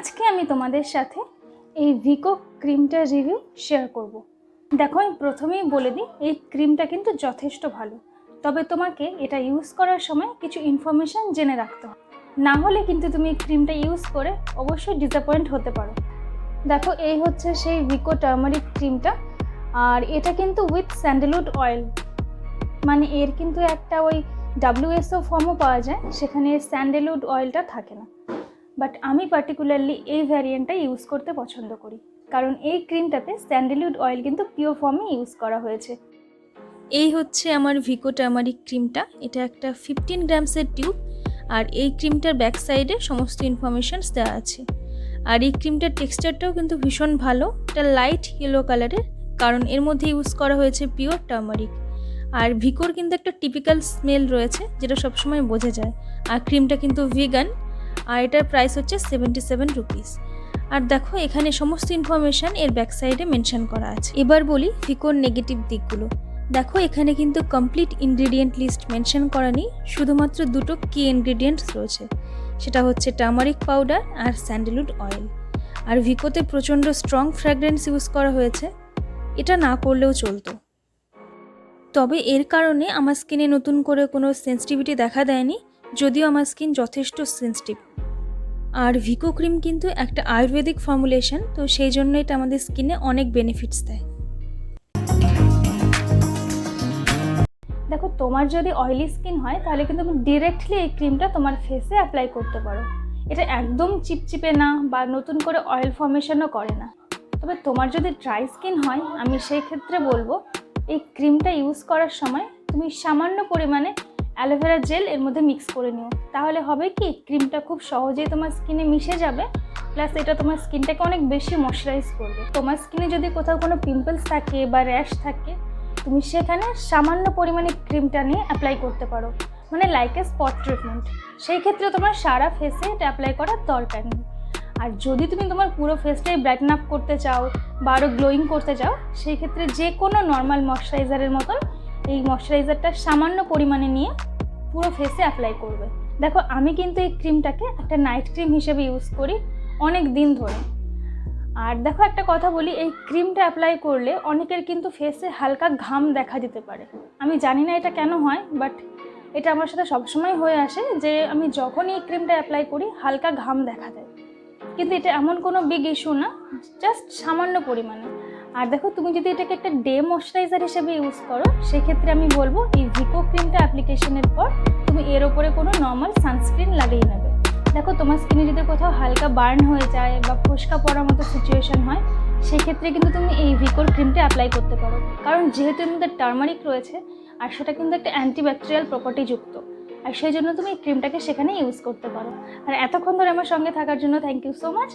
আজকে আমি তোমাদের সাথে এই ভিকো ক্রিমটার রিভিউ শেয়ার করব। দেখো, আমি প্রথমেই বলে দিই, এই ক্রিমটা কিন্তু যথেষ্ট ভালো। তবে তোমাকে এটা ইউজ করার সময় কিছু ইনফরমেশান জেনে রাখতে হবে। না হলে কিন্তু তুমি এই ক্রিমটা ইউজ করে অবশ্যই ডিসঅ্যাপয়েন্ট হতে পারো। দেখো, এই হচ্ছে সেই ভিকো টার্মারিক ক্রিমটা। আর এটা কিন্তু উইথ স্যান্ডেলউড অয়েল মানে এর কিন্তু একটা ওই ডাব্লিউএসও ফর্মও পাওয়া যায়, সেখানে স্যান্ডেলউড অয়েলটা থাকে না। বাট আমি পার্টিকুলারলি এই ভ্যারিয়েন্টটা ইউজ করতে পছন্দ করি। কারণ এই ক্রিমটাতে স্যান্ডেলউড অয়েল কিন্তু পিওর ফর্মে ইউজ করা হয়েছে। এই হচ্ছে আমার ভিকো টার্মারিক ক্রিমটা এটা একটা ফিফটিন গ্রামসের টিউব আর এই ক্রিমটার ব্যাক সাইডে সমস্ত ইনফরমেশানস দেওয়া আছে। আর এই ক্রিমটার টেক্সচারটাও কিন্তু ভীষণ ভালো। এটা লাইট ইয়েলো কালারের কারণ এর মধ্যে ইউজ করা হয়েছে পিওর টার্মারিক আর ভিকোর কিন্তু একটা টিপিক্যাল স্মেল রয়েছে, যেটা সবসময় বোঝা যায়। আর ক্রিমটা কিন্তু ভিগান আর এটার প্রাইস হচ্ছে সেভেন্টি সেভেন রুপিস আর দেখো, এখানে সমস্ত ইনফরমেশান এর ব্যাক সাইডে মেনশন করা আছে। এবার বলি ফিকোর নেগেটিভ দিকগুলো। দেখো, এখানে কিন্তু কমপ্লিট ইনগ্রিডিয়েন্ট লিস্ট মেনশন করা নেই, শুধুমাত্র দুটো কি ইনগ্রিডিয়েন্টস রয়েছে। সেটা হচ্ছে টার্মারিক পাউডার আর স্যান্ডেলউড অয়েল আর ভিকোতে প্রচণ্ড স্ট্রং ফ্র্যাগরেন্স ইউজ করা হয়েছে। এটা না করলেও চলতো। তবে এর কারণে আমার স্কিনে নতুন করে কোনো সেন্সিটিভিটি দেখা দেয়নি। যদিও আমার স্কিন যথেষ্ট সেন্সিটিভ আর ভিকো ক্রিম কিন্তু একটা আয়ুর্বেদিক ফর্মুলেশন তো সেই জন্য এটা আমাদের স্কিনে অনেক বেনিফিটস দেয়। দেখো, তোমার যদি অয়েলি স্কিন হয়, তাহলে কিন্তু তুমি ডিরেক্টলি এই ক্রিমটা তোমার ফেসে অ্যাপ্লাই করতে পারো। এটা একদম চিপচিপে না বা নতুন করে অয়েল ফর্মেশনও করে না। তবে তোমার যদি ড্রাই স্কিন হয়, আমি সেই ক্ষেত্রে বলব, এই ক্রিমটা ইউজ করার সময় তুমি সামান্য পরিমাণে অ্যালোভেরা জেল এর মধ্যে মিক্স করে নিও। তাহলে হবে কি ক্রিমটা খুব সহজেই তোমার স্কিনে মিশে যাবে প্লাস এটা তোমার স্কিনটাকে অনেক বেশি ময়শ্চারাইজ করবে। তোমার স্কিনে যদি কোথাও কোনো পিম্পলস থাকে বা র্যাশ থাকে, তুমি সেখানে সামান্য পরিমাণে ক্রিমটা নিয়ে অ্যাপ্লাই করতে পারো। মানে লাইক এ স্পট ট্রিটমেন্ট সেই ক্ষেত্রে তোমার সারা ফেসে এটা অ্যাপ্লাই করার দরকার নেই। আর যদি তুমি তোমার পুরো ফেসটাই ব্রাইটন আপ করতে চাও বা আরও গ্লোয়িং করতে চাও, সেই ক্ষেত্রে যে কোনো নর্মাল ময়শ্চারাইজারের মতন এই ময়শ্চারাইজারটা সামান্য পরিমাণে নিয়ে পুরো ফেসে অ্যাপ্লাই করবে। দেখো, আমি কিন্তু এই ক্রিমটাকে একটা নাইট ক্রিম হিসেবে ইউজ করি অনেক দিন ধরে। আর দেখো, একটা কথা বলি, এই ক্রিমটা অ্যাপ্লাই করলে অনেকের কিন্তু ফেসে হালকা ঘাম দেখা দিতে পারে। আমি জানি না এটা কেন হয় বাট এটা আমার সাথে সবসময় হয়ে আসে যে, আমি যখনই এই ক্রিমটা অ্যাপ্লাই করি, হালকা ঘাম দেখা দেয়। কিন্তু এটা এমন কোনো বিগ ইস্যু না জাস্ট সামান্য পরিমাণে। আর দেখো, তুমি যদি এটাকে একটা ডে ময়শ্চারাইজার হিসেবে ইউজ করো, সেক্ষেত্রে আমি বলব এই ভিকো ক্রিমটা অ্যাপ্লিকেশনের পর তুমি এর ওপরে কোনো নর্মাল সানস্ক্রিন লাগিয়ে নেবে। দেখো, তোমার স্কিনে যদি কোথাও হালকা বার্ন হয়ে যায় বা ফোসকা পড়ার মতো সিচুয়েশন হয়, সেক্ষেত্রে কিন্তু তুমি এই ভিকোর ক্রিমটা অ্যাপ্লাই করতে পারো। কারণ যেহেতু এর মধ্যে টার্মারিক রয়েছে, আর সেটা কিন্তু একটা অ্যান্টিব্যাকটেরিয়াল প্রপার্টি যুক্ত, আর সেই জন্য তুমি এই ক্রিমটাকে সেখানে ইউজ করতে পারো। আর এতক্ষণ ধরে আমার সঙ্গে থাকার জন্য থ্যাংক ইউ সো মাচ